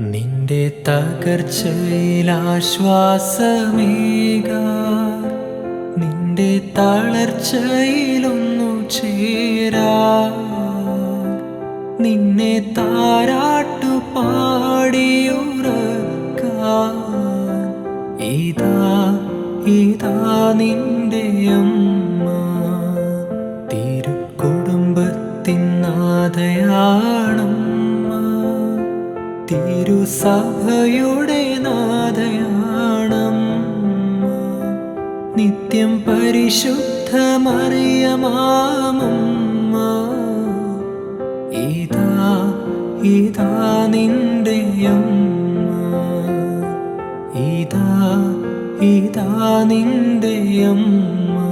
നിന്റെ തകർച്ചയിലാശ്വാസമേക നിന്റെ തളർച്ചയിലൊന്നു ചേരാ. നിന്നെ താരാട്ടു പാടിയുറക്കാൻ ഇതാ ഇതാ നിന്റെ അമ്മ. തിരുക്കുടുംബത്തിൻ നാഥയാണമ്മ. തിരുസഭയുടെ നാദയാണം നിത്യം പരിശുദ്ധമറിയമാമമ്മ. ഇതാ ഇതാ നിന്റെ അമ്മ? ഇതാ ഇതാ നിന്റെ അമ്മ?